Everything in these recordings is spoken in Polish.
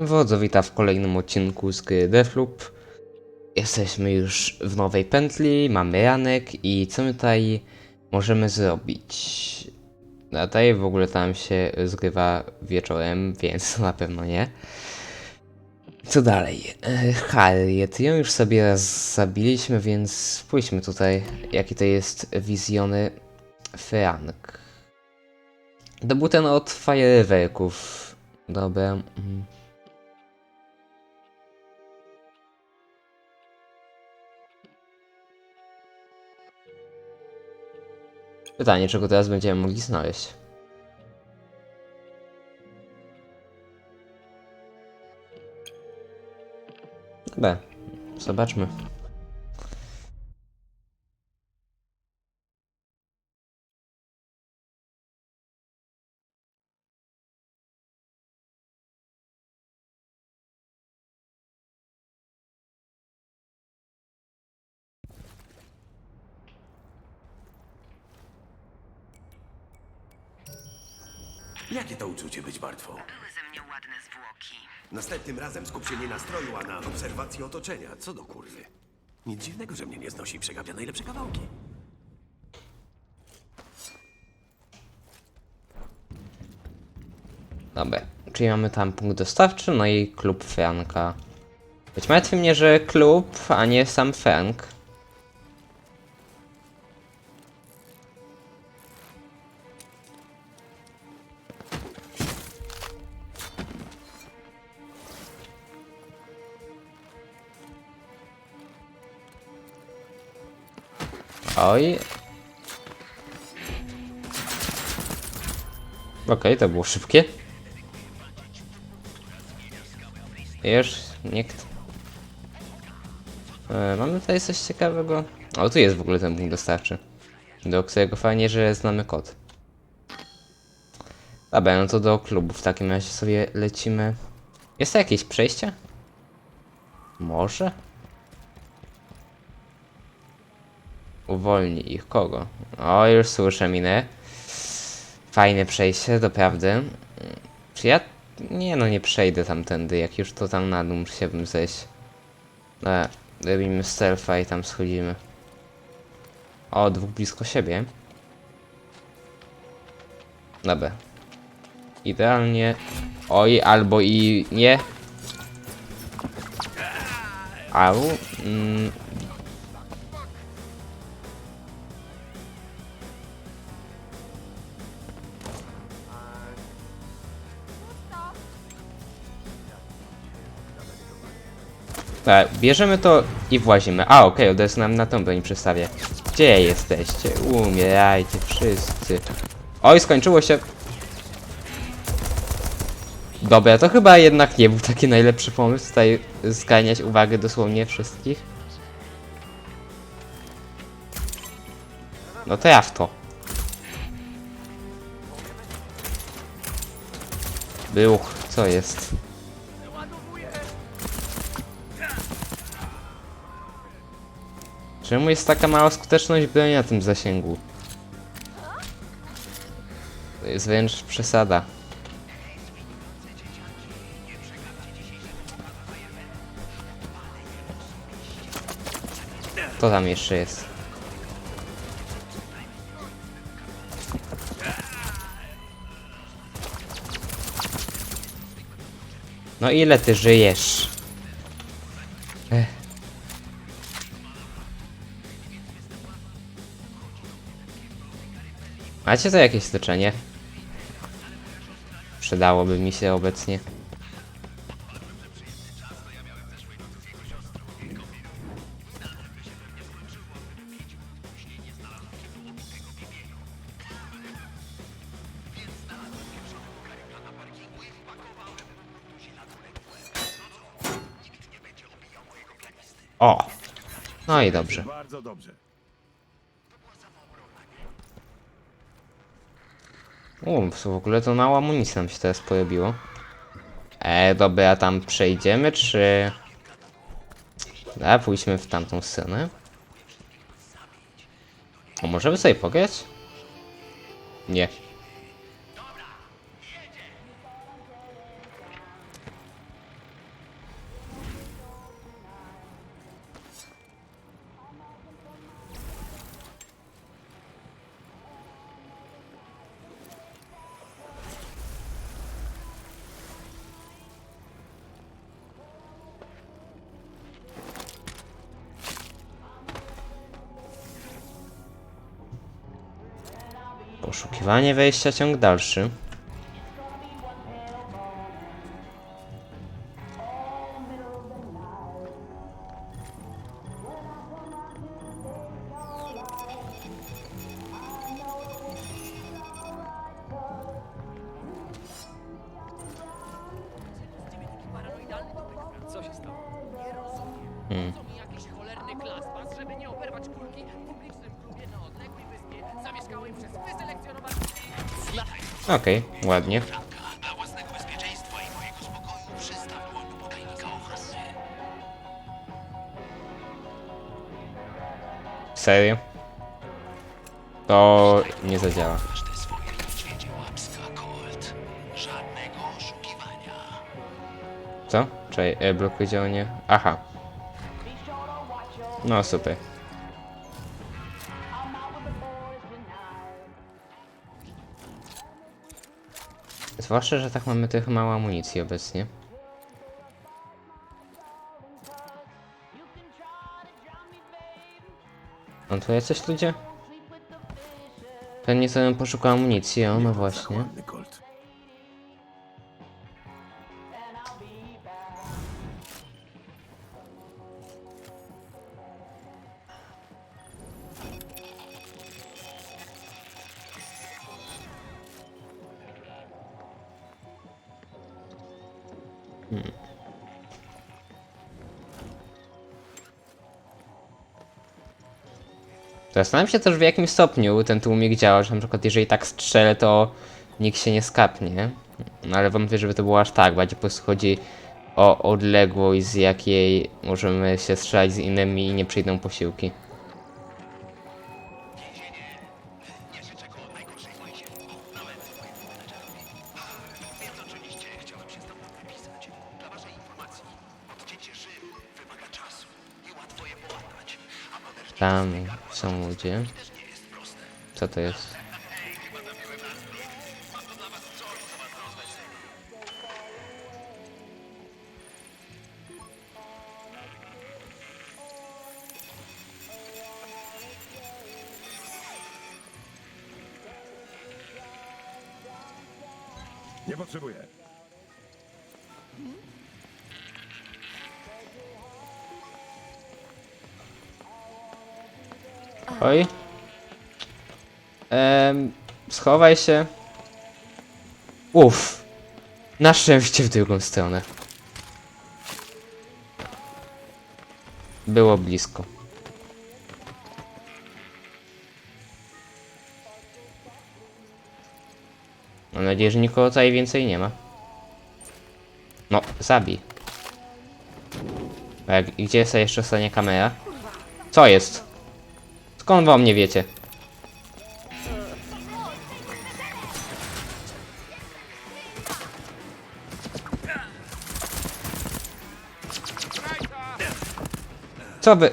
Wodzo wita w kolejnym odcinku z gry. Jesteśmy już w nowej pętli, mamy ranek i co my tutaj możemy zrobić? A tutaj w ogóle tam się zgrywa wieczorem, więc na pewno nie. Co dalej? E, Harriet, ją już sobie raz zabiliśmy, więc spójrzmy tutaj, jaki to jest wizjony Frank. To był ten od fajerwerków. Dobra. Pytanie, czego teraz będziemy mogli znaleźć. Dobra, zobaczmy. Jakie to uczucie być martwą? Były ze mnie ładne zwłoki. Następnym razem skup się nie na stroju, a na obserwacji otoczenia. Co do kurwy. Nic dziwnego, że mnie nie znosi i przegapia najlepsze kawałki. Dobra, czyli mamy tam punkt dostawczy, no i klub Franka. Być martwi mnie, że klub, a nie sam Frank. Oj. Okej, to było szybkie. Już, nikt. E, mamy tutaj coś ciekawego. O, tu jest w ogóle ten punkt dostawczy. Do którego fajnie, że znamy kod. Dobra, no to do klubu w takim razie sobie lecimy. Jest to jakieś przejście? Może? Uwolni ich kogo? O, już słyszę minę. Fajne przejście, doprawdy. Czy ja... Nie no, nie przejdę tamtędy, jak już to tam na dół musiałbym zejść. Dobra, robimy stealtha i tam schodzimy. O, dwóch blisko siebie. Dobra. Idealnie. Oj, albo i nie. Au. Mm. Bierzemy to i włazimy. A, okej, okay, nam na tą broń przestawię. Gdzie jesteście? Umierajcie wszyscy. Oj, skończyło się. Dobra, to chyba jednak nie był taki najlepszy pomysł tutaj zganiać uwagę dosłownie wszystkich. No to ja w to. Był, co jest? Czemu jest taka mała skuteczność broni na tym zasięgu? To jest wręcz przesada. To tam jeszcze jest. No ile ty żyjesz? Macie to jakieś leczenie? Przydałoby mi się obecnie. O! No i dobrze. Bardzo dobrze. U, w ogóle to na amunicji nam się teraz pojawiło. E, dobra, tam przejdziemy, czy... Dobra, pójdźmy w tamtą stronę. O, możemy sobie pograć? Nie. Poszukiwanie wejścia, ciąg dalszy. Co te swoje niedźwiedzie łapska, Colt. Żadnego oszukiwania. Co? Czekaj, e, blokuje działanie. Aha. No super. Zwłaszcza, że tak mamy trochę mało amunicji obecnie. On tu jacyś ludzie? Pewnie sobie poszukał amunicji, o no właśnie. Zastanawiam się też w jakim stopniu ten tłumik działa, że na przykład jeżeli tak strzelę, to nikt się nie skapnie. No ale wątpię, żeby to było aż tak, bardziej po prostu chodzi o odległość, z jakiej możemy się strzelać z innymi i nie przyjdą posiłki. Tam są ludzie. Co to jest? Oj. Ehm, schowaj się. Uff. Na szczęście w drugą stronę. Było blisko. Mam nadzieję, że nikogo tutaj więcej nie ma. No, zabij. A gdzie jest jeszcze ostatnia kamera? Co jest? Skąd wam nie wiecie? Co wy...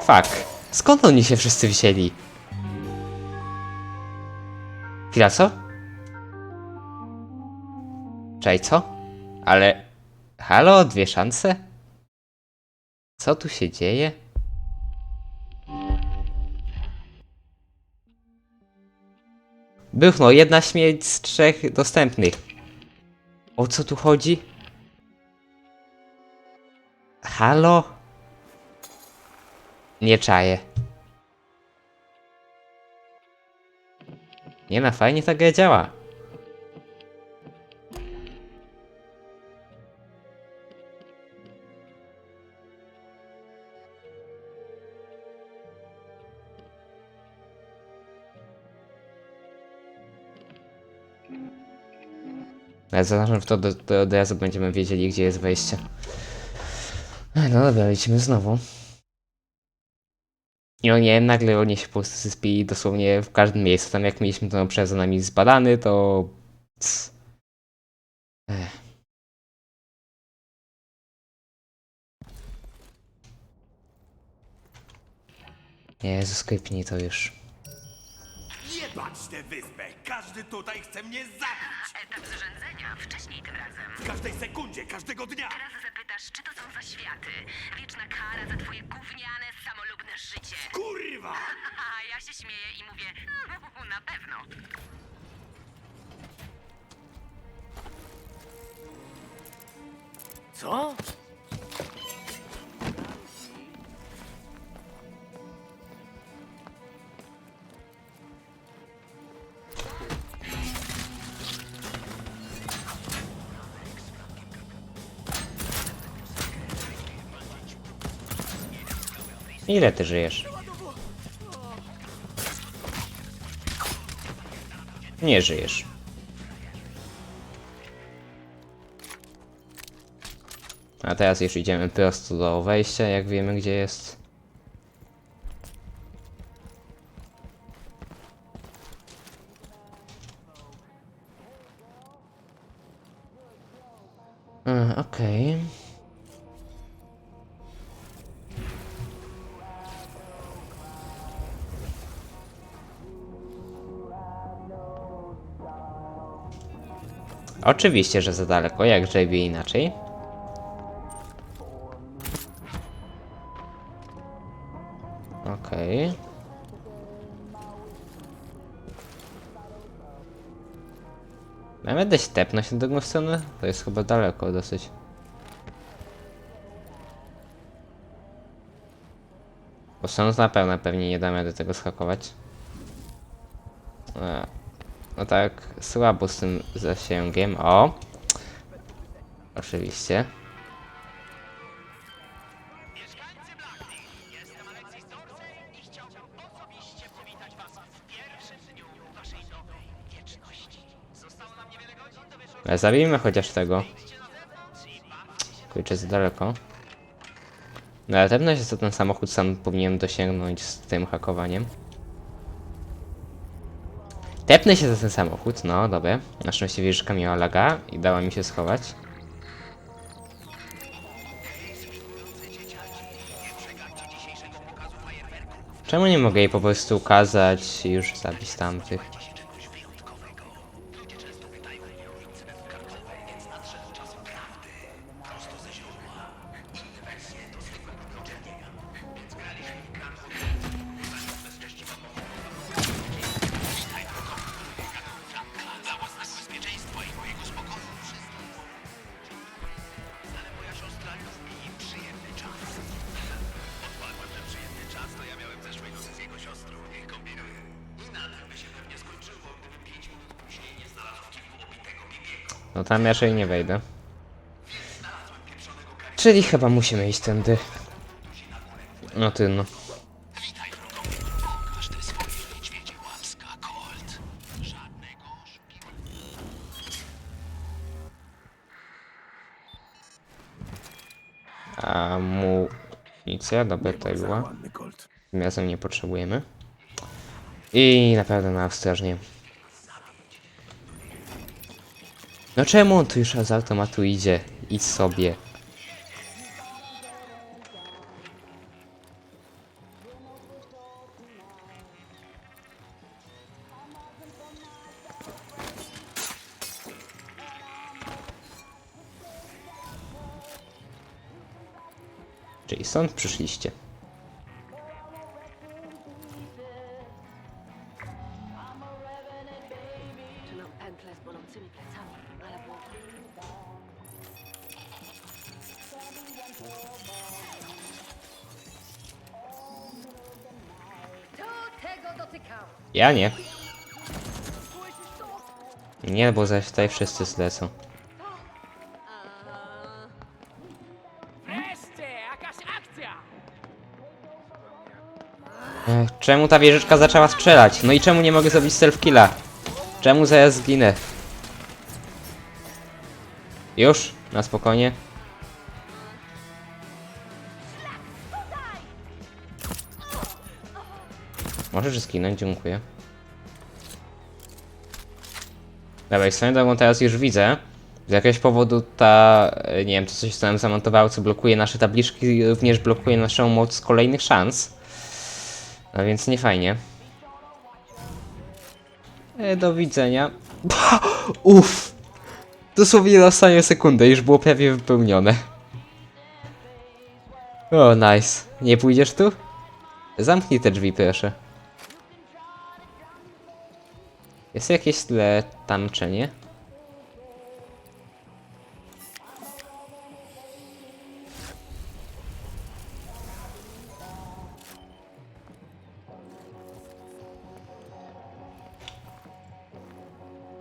Fuck. Skąd oni się wszyscy wzięli? Chwila, co? Czej, co? Ale... Halo, dwie szanse? Co tu się dzieje? Bychno, jedna śmierć z trzech dostępnych. O co tu chodzi? Halo? Nie czaję. Nie no, fajnie ta gra działa. Ale zaznaczam w to, do, to od razu będziemy wiedzieli, gdzie jest wejście. Ej, No dobra, lecimy znowu. I o nie, nagle oni się po prostu zespili dosłownie w każdym miejscu. Tam jak mieliśmy ten obszar za nami zbadany, to... Cs. Ech. Jezu, skrypnij to już. Jebać tę wyspę! Każdy tutaj chce mnie zabić! Etap zrzędzenia wcześniej tym razem. W każdej sekundzie, każdego dnia! Teraz zapytam pytasz, czy to są za światy? Wieczna kara za twoje gówniane, samolubne życie. Kurwa! A ja się śmieję i mówię, "Mm, na pewno. Co? Ile ty żyjesz? Nie żyjesz. A teraz już idziemy prosto do wejścia, jak wiemy gdzie jest. Mm, Okej. Oczywiście, że za daleko, jak JB inaczej. Okej. Ja będę się tepnąć na drugą stronę? To jest chyba daleko dosyć. Bo stąd na pewno pewnie nie damy do tego skakować. Tak, słabo z tym zasięgiem. O! Oczywiście. Zabijmy chociaż tego. Kurczę, za daleko. No ale pewno jest to ten samochód sam powinien dosięgnąć z tym hakowaniem. Tepnę się za ten samochód, no dobra. Na szczęście wieżyczka miała laga i dała mi się schować. Czemu nie mogę jej po prostu ukazać i już zabić tamtych? No tam raczej nie wejdę. Czyli chyba musimy iść tędy. No ty no. Amunicja, dobra, tutaj była. Razem nie potrzebujemy. I naprawdę na ostrożnie. No czemu on tu już z automatu idzie? Idź sobie. Stąd przyszliście. Ja nie. Nie, bo zaś tutaj wszyscy zlecą. Czemu ta wieżyczka zaczęła strzelać? No i czemu nie mogę zrobić self-killa? Czemu zaraz zginę? Już? Na spokojnie? Możesz zginąć, dziękuję. Dobra, drogą teraz już widzę. Z jakiegoś powodu ta, e, nie wiem, to coś co nam zamontowało, co blokuje nasze tabliczki, również blokuje naszą moc kolejnych szans. No więc nie fajnie. E, do widzenia. Uff! Dosłownie na ostatnią sekundę, już było prawie wypełnione. O, nice. Nie pójdziesz tu? Zamknij te drzwi, proszę. Jest jakieś tle tamczenie?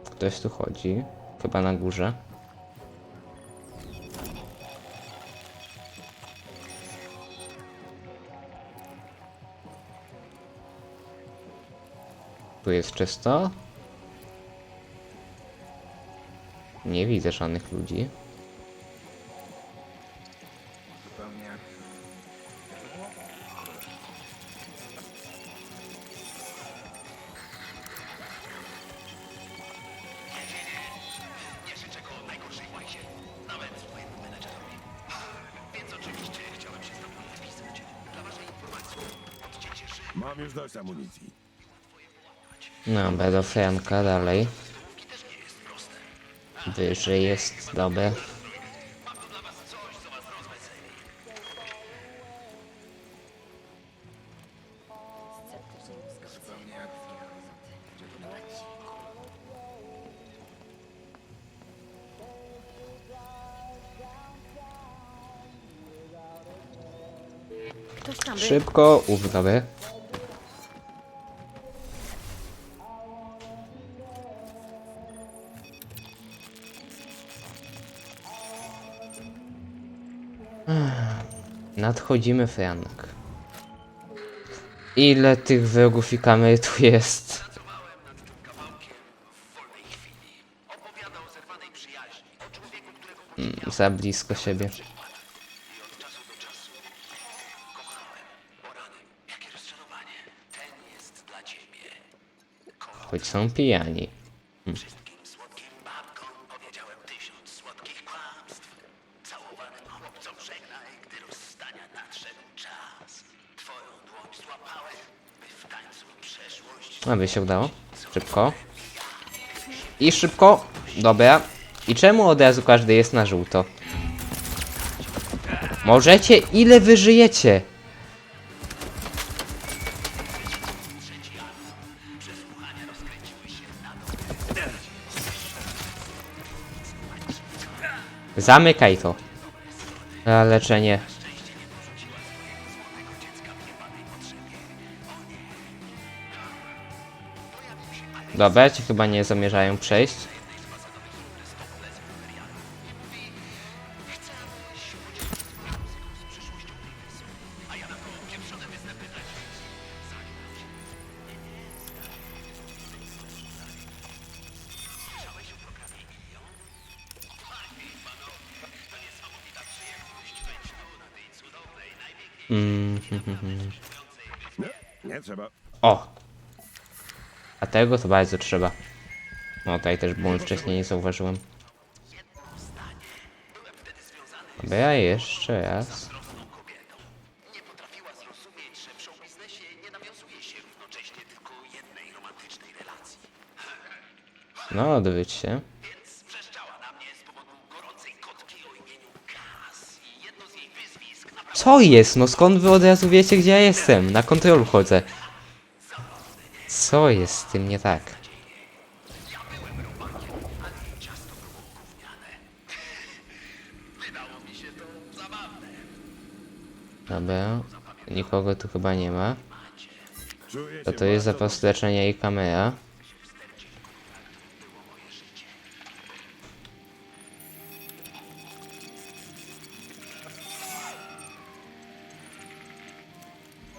Ktoś tu chodzi. Chyba na górze. Tu jest czysto. Nie widzę żadnych ludzi. Mam już dość amunicji. No, będę Franka dalej. Wyżej jest, dobre. Szybko, uf, dobre. Nadchodzimy, Frank. Ile tych wrogów i kamer tu jest? Mm, za blisko siebie. Choć są pijani. Aby się udało. Szybko. I szybko. Dobra. I czemu od razu każdy jest na żółto? Możecie? Ile wy żyjecie? Zamykaj to. Leczenie. Dobra, ci chyba nie zamierzają przejść. Mm, Nie trzeba. A tego to bardzo trzeba. No tutaj też błąd wcześniej nie zauważyłem. Dobra, jeszcze raz. No, odwróć się. Co jest? No skąd wy od razu wiecie, gdzie ja jestem? Na kontrolu chodzę. Co jest z tym nie tak? Dobra, nikogo tu chyba nie ma. To to jest zapas leczenia i kamera.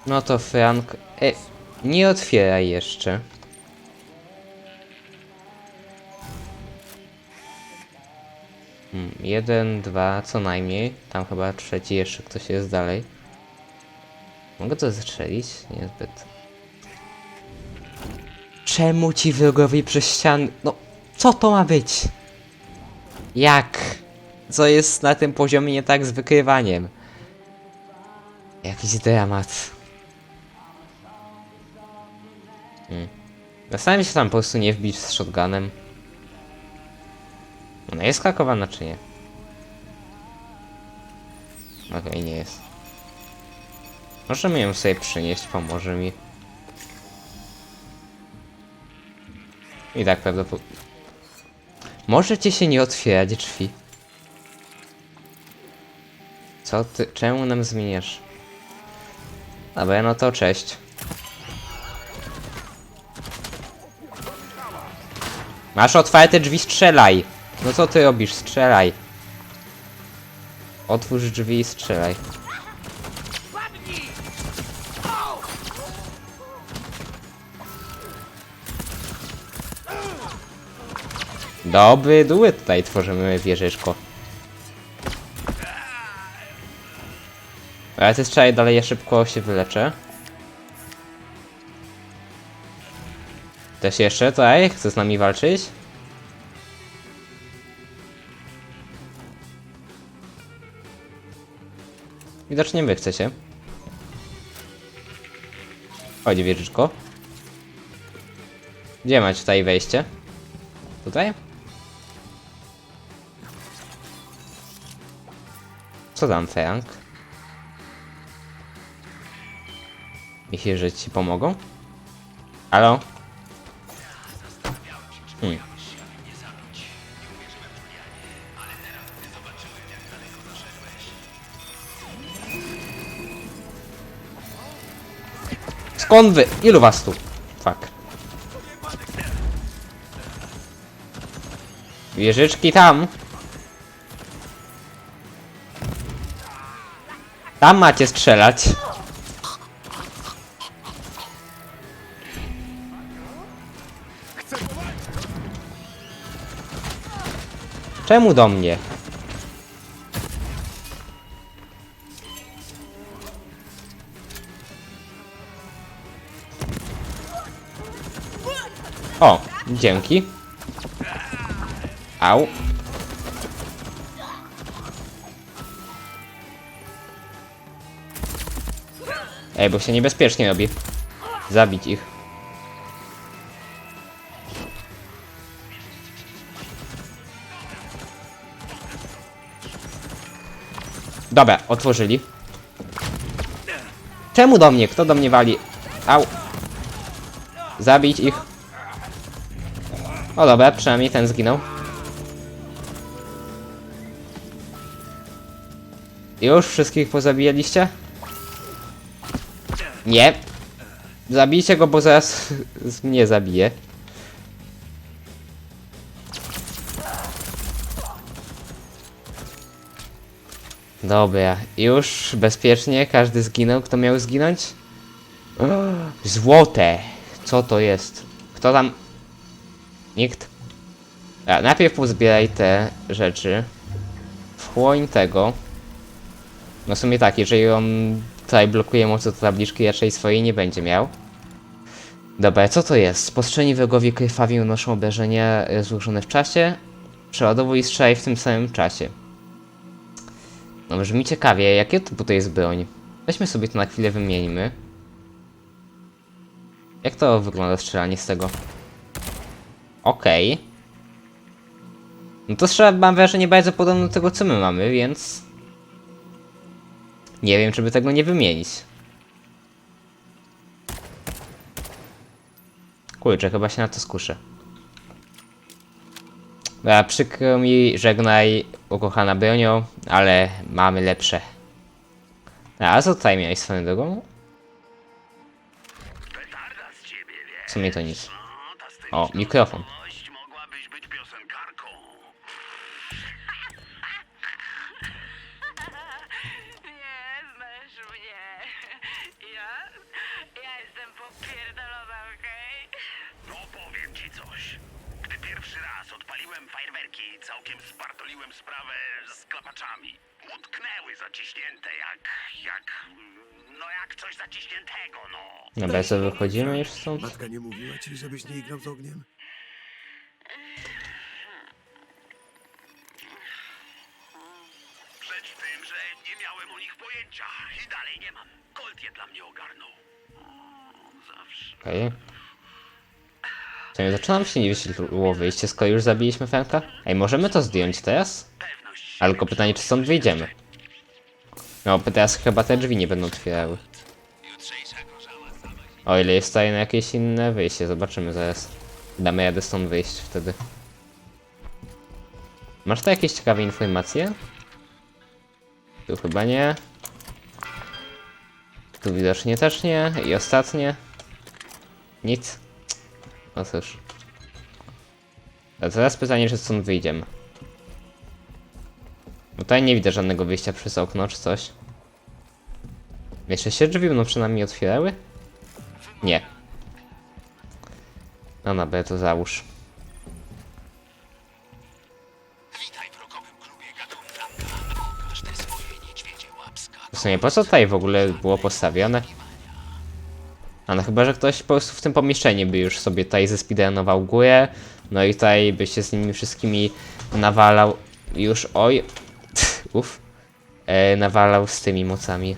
No to Frank... E, nie otwieraj jeszcze. Hmm, jeden, dwa, co najmniej. Tam chyba trzeci jeszcze ktoś jest dalej. Mogę to zastrzelić? Niezbyt. Czemu ci wrogowie przez ścian... No, co to ma być? Jak? Co jest na tym poziomie nie tak z wykrywaniem? Jakiś dramat. Zastanawiam się tam po prostu nie wbić z shotgunem. Ona jest hakowana czy nie? Okej, nie jest. Możemy ją sobie przynieść, pomoże mi. I tak prawdopodobnie. Możecie się nie otwierać drzwi. Co ty? Czemu nam zmieniasz? Dobra, no to cześć. Masz otwarte drzwi, strzelaj! No co ty robisz? Strzelaj. Otwórz drzwi i strzelaj. Dobry duet tutaj tworzymy wieżyczko. Ale ty strzelaj dalej, ja szybko się wyleczę. Też jeszcze tutaj? Chce z nami walczyć? Widocznie wy chcecie. Chodź wieżyczko. Gdzie macie tutaj wejście? Tutaj? Co tam, Frank? Myślisz, że ci pomogą? Halo? Hmm. Skąd wy? Ilu was tu? Fuck. Wieżyczki tam. Tam macie strzelać. Czemu do mnie? O, dzięki. Au. Ej, bo się niebezpiecznie robi. Zabić ich. Dobra, otworzyli. Czemu do mnie? Kto do mnie wali? Au. Zabić ich. O dobra, przynajmniej ten zginął. Już wszystkich pozabijaliście? Nie. Zabijcie go, bo zaraz mnie zabije. Dobra, już bezpiecznie, każdy zginął, kto miał zginąć? Złote! Co to jest? Kto tam? Nikt? A, najpierw pozbieraj te rzeczy. Wchłoń tego. No w sumie tak, jeżeli on tutaj blokuje mocno te tabliczki, raczej swojej nie będzie miał. Dobra, co to jest? Spostrzeni wrogowie krwawi unoszą obrażenia e, złożone w czasie. Przeładowuj i strzelaj w tym samym czasie. No brzmi ciekawie, jakie typu to jest broń? Weźmy sobie to na chwilę wymieńmy. Jak to wygląda strzelanie z tego? Okej. No to strzela mam wrażenie bardzo podobne do tego co my mamy, więc... Nie wiem, czy by tego nie wymienić. Kurczę, chyba się na to skuszę. Dobra, przykro mi, żegnaj, ukochana bronią, ale mamy lepsze. A co tutaj miałeś swoją drogą? W sumie to nic. O, mikrofon. Zaciśnięte jak... jak... no jak coś zaciśniętego, no. Dobra, co wychodzimy już stąd? Matka nie mówiła ci, żebyś nie igrał z ogniem? Przed tym, że nie miałem o nich pojęcia i dalej nie mam. Colt je dla mnie ogarnął. O, Zawsze. Okej. To nie zaczynam się nie wyświetliło wyjście, skoro już zabiliśmy Franka? Ej, możemy to zdjąć teraz? Ale tylko pytanie, czy stąd wyjdziemy? No, teraz chyba te drzwi nie będą otwierały. O ile jest tutaj na jakieś inne wyjście, zobaczymy zaraz. Damy jadę stąd wyjść wtedy. Masz tu jakieś ciekawe informacje? Tu chyba nie. Tu widocznie też nie. I ostatnie. Nic. No cóż. A teraz pytanie, czy stąd wyjdziemy. Bo tutaj nie widzę żadnego wyjścia przez okno czy coś. Jeszcze się drzwi będą przynajmniej otwierały? Nie. No na B to załóż. W sumie po co tutaj w ogóle było postawione? A no chyba, że ktoś po prostu w tym pomieszczeniu by już sobie tutaj zespeedrunował górę, no i tutaj by się z nimi wszystkimi nawalał już, oj, uff, e, nawalał z tymi mocami.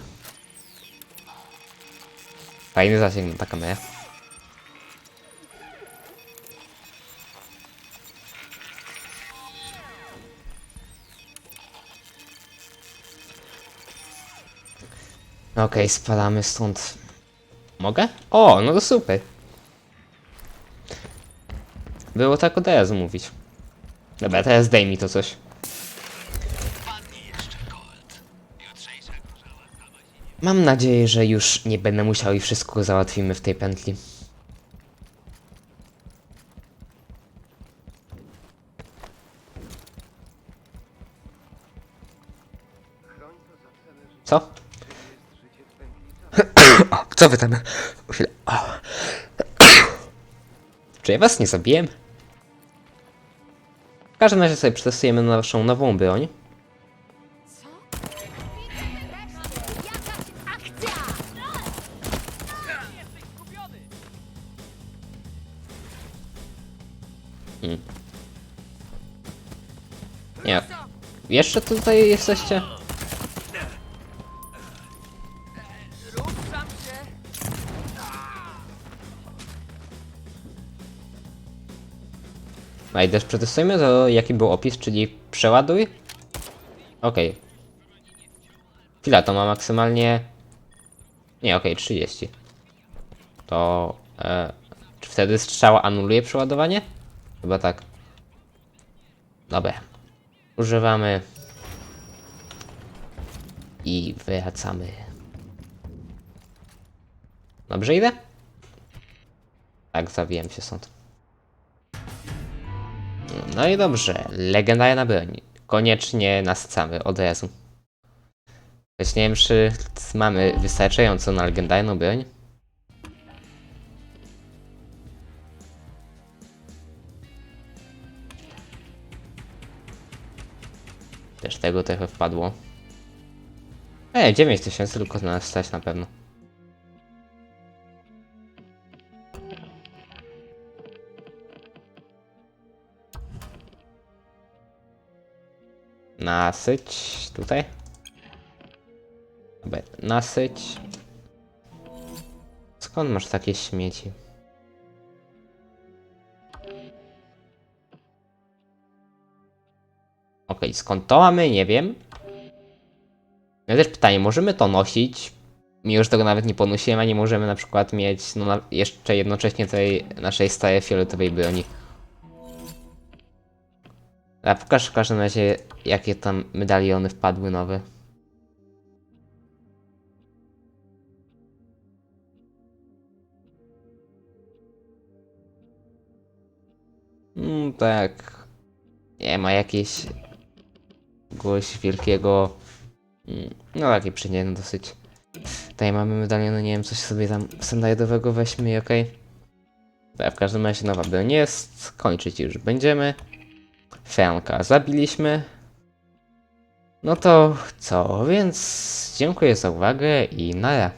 Fajny zasięg na ta kamera. Okej, spadamy stąd. Mogę? O, no to super. Było tak od razu mówić. Dobra, teraz daj mi to coś. Mam nadzieję, że już nie będę musiał i wszystko załatwimy w tej pętli. Co? O, co wy tam? Chwilę. Czy ja was nie zabiłem? W każdym razie sobie przetestujemy naszą nową broń. Jeszcze tutaj jesteście? A i też przetestujmy to, jaki był opis, czyli przeładuj. Okej. Chwila, to ma maksymalnie... Nie, okej, 30. To... E, czy wtedy strzała anuluje przeładowanie? Chyba tak. Dobra. Używamy. I wracamy. Dobrze idę? Tak, zawijam się stąd. No i dobrze, legendarna broń. Koniecznie nasycamy od razu. Choć nie wiem, czy mamy wystarczająco na legendarną broń. Tego trochę wpadło. E, 9000 tylko na nas stać na pewno. Nasyć tutaj. Nasyć. Skąd masz takie śmieci? Okej, skąd to mamy? Nie wiem. No też pytanie, możemy to nosić? Mimo, że tego nawet nie ponosiłem, a nie możemy na przykład mieć no, na, jeszcze jednocześnie tej naszej starej fioletowej broni. A pokaż w każdym razie, jakie tam medaliony wpadły nowe. Mm, tak. Nie ma jakieś jakiegoś wielkiego. mm, No takie przyjemne dosyć. Tutaj mamy medaliony, nie wiem, coś sobie tam standardowego weźmy okej. Okay. W każdym razie nowa broń jest. Kończyć już będziemy. Franka zabiliśmy. No to co, więc dziękuję za uwagę i nara.